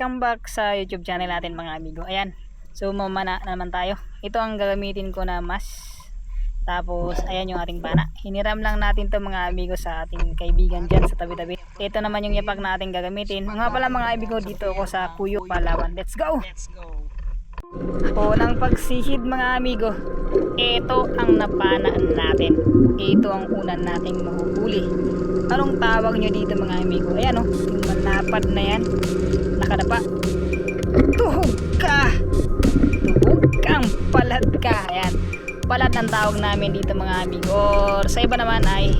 welcome back sa YouTube channel natin mga amigo. Ayan, so mamana na naman tayo. Ito ang gagamitin ko na mas. Tapos, ayan yung ating pana. Hiniram lang natin to mga amigo sa ating kaibigan dyan sa tabi-tabi. Ito naman yung yapak na ating gagamitin. Mga pala mga amigo, dito ako sa Kuyo, Palawan. Let's go! Let's go. Unang pagsihid mga amigo. Ito ang napana natin. Ito ang unan nating mahuhuli. Anong tawag nyo dito mga amigo? Ayan o, yung malapad na yan. Nakadapa. Tuhog ka! Tuhog kang palad ka. Ayan. Palad ang tawag namin dito mga amigo. Or sa iba naman ay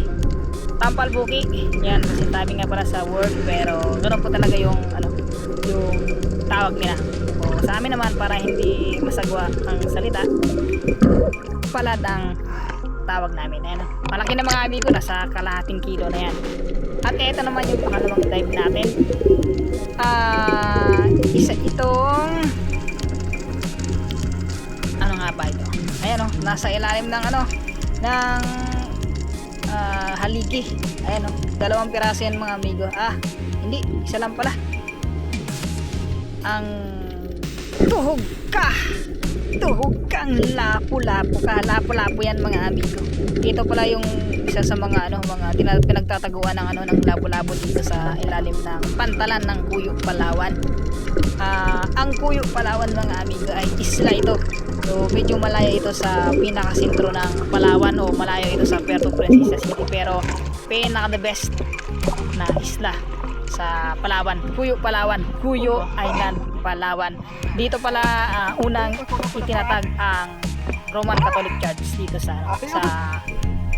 tampal buki. Yan, sintabi nga pala sa word. Pero ganun po talaga yung ano, yung tawag nila. O, sa amin naman para hindi masagwa ang salita, palad ang tawag namin. Ayan. Malaki na mga amigo, nasa kalahating kilo na yan. At ito naman yung pangalawang dive natin. Nasa ilalim ng ano, ng ah, haligi. Ayan oh, dalawang piraso yan mga amigo. Ah, hindi, isa lang pala. Ang tuhog ka! Tuhog kang lapu-lapu ka. Lapu-lapu yan mga amigo. Ito pala yung isa sa mga ano, mga pinagtataguan ng ano ng lapu-lapu dito sa ilalim ng pantalan ng Kuyo Palawan. Ah, ang Kuyo Palawan mga amigo ay isla ito. So medyo malayo ito sa pinakasentro ng Palawan o malayo ito sa Puerto Princesa City pero pinaka the best na isla sa Palawan. Kuyo Palawan. Kuyo Island, Palawan. Dito pala ah, unang itinatag ang Roman Catholic Church dito sa sa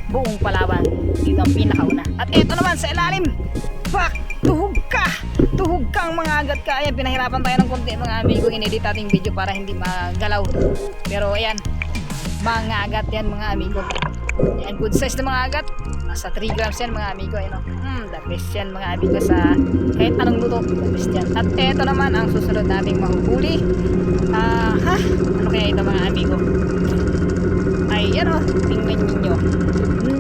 buong Palawan. Dito ang pinakauna. At ito naman sa ilalim. Fuck! Tuhog ka! Tuhog kang mga agat ka. Ayan, pinahirapan tayo ng konti mga amigo. Inedit ating video para hindi magalaw. Pero ayan, mga agat yan mga amigo. Ayan, good size na mga agat. Nasa 3 grams yan mga amigo. Ayan, oh. Hmm, the best yan mga amigo sa kahit anong luto. The best yan. At eto naman ang susunod nating mahuhuli. Ah, ha? Ano kaya ito mga amigo? Ay, yan oh. Tingnan ninyo.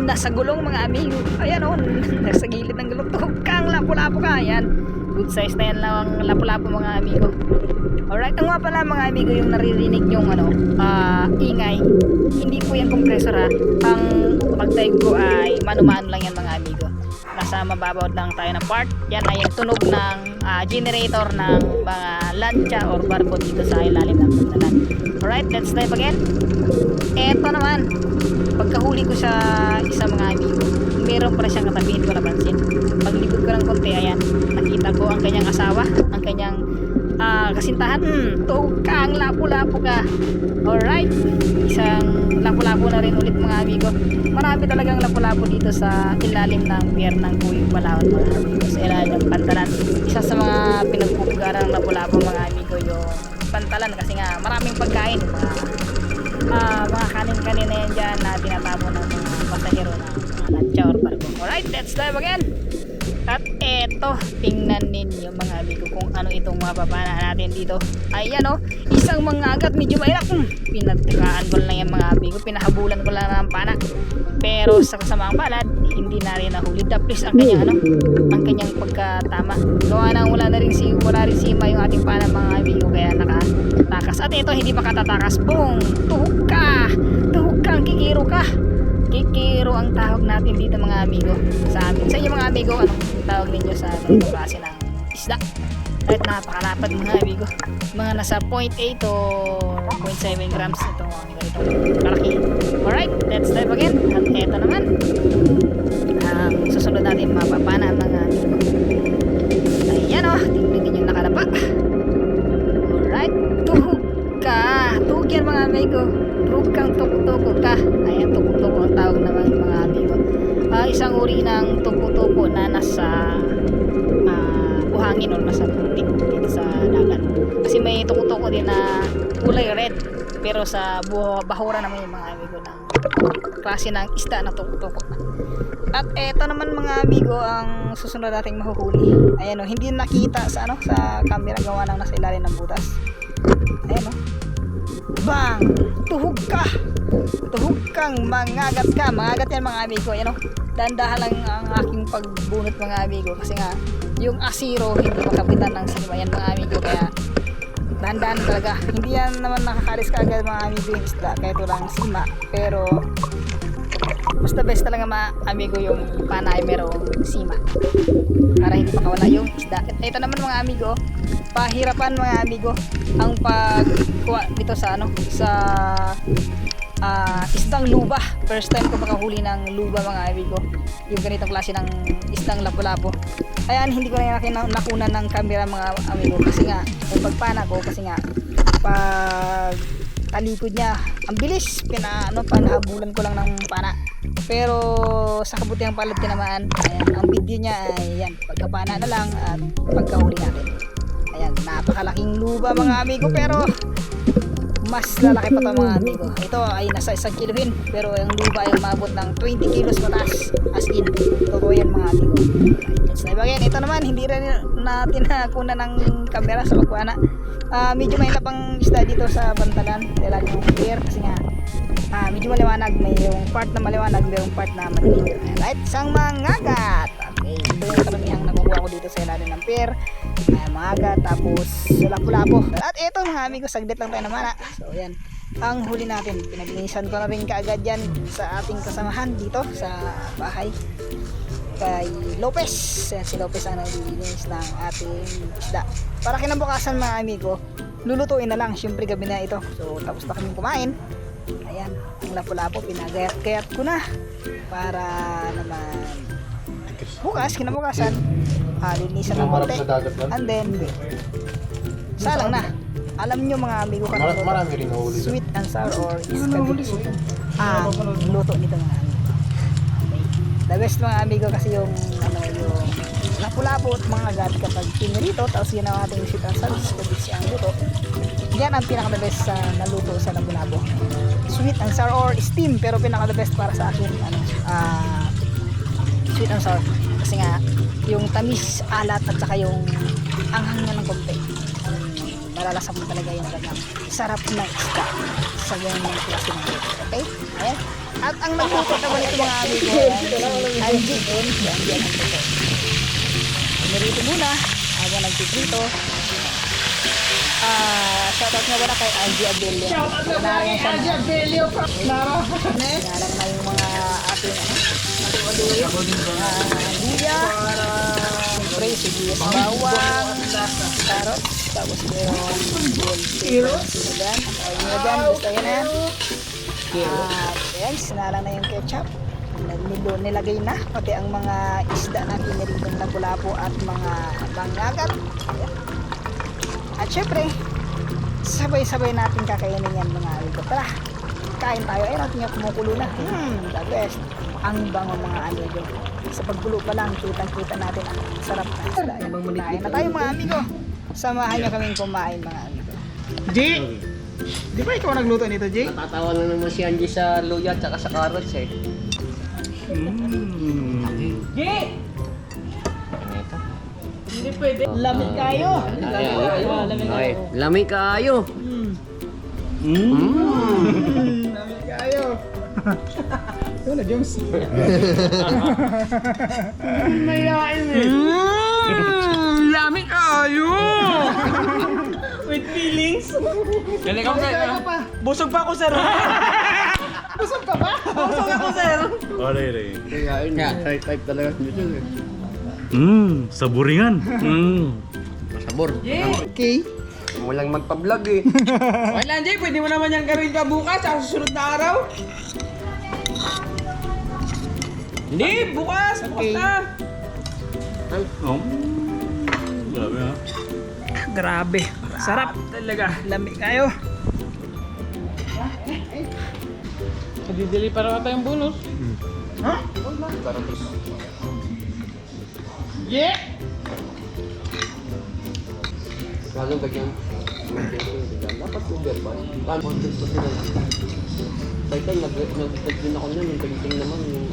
Nasa gulong mga amigo. Ayan oh. Nasa gilid ng gulong. Tuhog kang lapu-lapu ka. Ayan. Good size na yan lang ang lapu-lapu mga amigo. Alright, ang nga pala mga amigo yung naririnig yung ano, ah, ingay. Hindi po yan compressor ha. Ang pag-dive ko ay mano-mano lang yan mga amigo. Nasa mababaw lang tayo ng part. Yan ay yung tunog ng ah, generator ng mga lancha or barko dito sa ilalim ng pantalan. Alright, let's dive again. Eto naman, pagkahuli ko sa isa mga amigo, meron pala siyang katabihin ko napansin. Paglibot ko ng konti, ayan, ko ang kanyang asawa, ang kanyang ah, kasintahan. Hmm, tuhog ka, ang lapu-lapu ka. Alright, isang lapu-lapu na rin ulit mga amigo. Marami talagang lapu-lapu dito sa ilalim ng pier ng Kuyo Palawan mga amigo. Sa ilalim ng pantalan. Isa sa mga pinagpupugaran ng lapu-lapu mga amigo yung pantalan kasi nga maraming pagkain. Mga ah, mga kanin-kanin na yan dyan na tinatabo ng mga pasahero ng mga lancha or barko. Alright, let's dive again! At eto, tingnan ninyo mga amigo kung ano itong mga papana natin dito. Ayan o, isang mga agat medyo mahirap. Hmm, pinagtikaan ko lang yan mga amigo, pinahabulan ko lang ng pana. Pero sa kasamang palad, hindi na rin nahuli. Please ang kanyang ano, ang kanyang pagkatama. Gawa na wala na rin si wala rin sima yung ating pana mga amigo kaya nakatakas. At ito hindi pa katatakas. Boom! Tuhog ka! Tuhog kang kikiro ka! Kikiro ang tawag natin dito mga amigo sa amin. Sa inyo mga amigo, anong tawag ninyo sa ganitong klase ng isda? Kahit napakalapad mga amigo. Mga nasa 0.8 o 0.7 grams itong mga ganitong kalaki. Alright, let's dive again. At eto naman. Ang susunod natin mapapana mga amigo. Ayan o, tingnan ninyo nakalapa. Alright, tuhog ka. Tuhog yan mga amigo. Tuhog kang tuko-tuko ka. Ayan, tuko-tuko Ah, isang uri ng tuko-tuko na nasa ah, buhangin o nasa putik dito sa dagat. Kasi may tuko-tuko din na kulay red. Pero sa buho, bahura naman yung mga amigo ng klase ng isda na tuko-tuko. At eto naman mga amigo ang susunod nating mahuhuli. Ayan o, hindi nakita sa ano sa camera gawa ng nasa ilalim ng butas. Ayan o. Bang! Tuhog ka! Tuhog kang mangagat ka. Mangagat yan mga amigo. Ayan o. Dandahan lang ang aking pagbunot mga amigo. Kasi nga, yung asiro hindi makapitan ng yan mga amigo kaya dahan-dahan talaga hindi yan naman nakakalis ka agad mga amigo yung isda kahit walang sima pero basta best talaga mga amigo yung panay merong sima para hindi makawala yung isda ito naman mga amigo pahirapan mga amigo ang pagkuha dito sa ano sa ah, isdang luba. First time ko makahuli ng luba mga amigo yung ganitong klase ng isdang lapu-lapu. Ayan hindi ko na nakunan ng camera mga amigo. Kasi nga yung pagpana ko kasi nga pag talikod niya ang bilis. Pina ano panahabulan ko lang ng pana. Pero sa kabutihang palad tinamaan ayan, ang video niya ay yan pagkapana na lang at pagkahuli natin. Ayan napakalaking luba mga amigo. Pero mas lalaki pa to mga amigo ito ay nasa isang kilohin pero yung luba ay umabot ng 20 kilos mataas. As in totoo yan mga amigo Let's dive again. ito naman hindi rin natin nakuna ng camera sa pagkuhana Ah, medyo may lapang isda dito sa bantalan. Dahil yung clear kasi nga ah, medyo maliwanag. May yung part na maliwanag may yung part na madilim right isang mangagat okay ito yung karamihang nakukuha ko dito sa ilalim ng pier ay mangagat tapos lapu-lapo at ito mga amigo saglit lang tayo naman so yan ang huli natin pinaglinisan ko na rin kaagad yan sa ating kasamahan dito sa bahay kay Lopez. Yan, si Lopez ang naglilinis ng ating isda. Para kinabukasan mga amigo, lulutuin na lang. Siyempre gabi na ito. So tapos na kami kumain. Ayan, ang lapo-lapo, pinagayat-gayat ko na. Para naman bukas, kinabukasan, ah, linisan ng konti. And then, salang na. Alam nyo mga amigo ka Mar- marami rin nahuli. sweet and sour or iskabis ang luto nito mga amigo. The best mga amigo kasi yung ano yung lapu-lapo at mga agat kapag pinirito tapos yun ang ating sweet and sour iskabis ang luto. Yan ang pinaka the best sa naluto sa labu-labo sweet and sour or steam pero pinaka the best para sa akin ano ah sweet and sour kasi nga yung tamis alat at saka yung anghang na ng um, malalasa mo talaga yung kanyang sarap ng isda. Sa ganyan klase ng luto okay? Ayan. At ang nagluto naman ito mga amigo ayan, si Angie N si Angie ang nagluto Pumirito muna. Ako nagtitrito ah shoutout nga wala kay Angie Abelio. Shoutout nga kay Angie Abelio Nara Nalang na yung ating ano Ah, luya, siyempre sibuyas bawang, carrots, tapos meron bell pepper, sinagan, ay nyo dyan, basta yan yan. At ayan, sinalang na yung ketchup. Nilo, nilagay na, pati ang mga isda na piniritong lapu-lapu at mga bangagat. Ayan. At syempre, sabay-sabay natin kakainin yan mga amigo. Tara, kain tayo. Ayun natin yung kumukulo na. Hmm, the best. Ang bango mga amigo. Sa pagkulo pa lang, kitang-kita natin ang sarap na isda. Kain na tayo mga amigo. Samahan nyo kaming kumain mga amigo. G! Di ba ikaw nagluto nito, G? Natatawa na naman si Angie sa luya at sa carrots eh. Mm. Lamig kayo. Ay, lamig kaayo. Mm. Lamig kayo. Ito na, Jones. lamig kaayo! With feelings. Galing ako pa. Busog pa ako, sir. Busog ka ba? Busog ako, sir. Kaya yun, type type talaga dito eh. Hmm, saburingan. Mm. Masabor. Okay. Walang magpa-vlog eh. Okay lang, Jay. Pwede mo naman yan gawin pa bukas sa susunod na araw. Hindi, bukas. Bukas Okay. na. Oh. Grabe ha. Grabe. Sarap. Talaga. Lamig kayo. Kadidili para tayong bonus. Yeah! Lalo bagyan. Dapat sugar ba? Content pa sila. Nag-tag din ako nun, yung pagiting naman yung ano.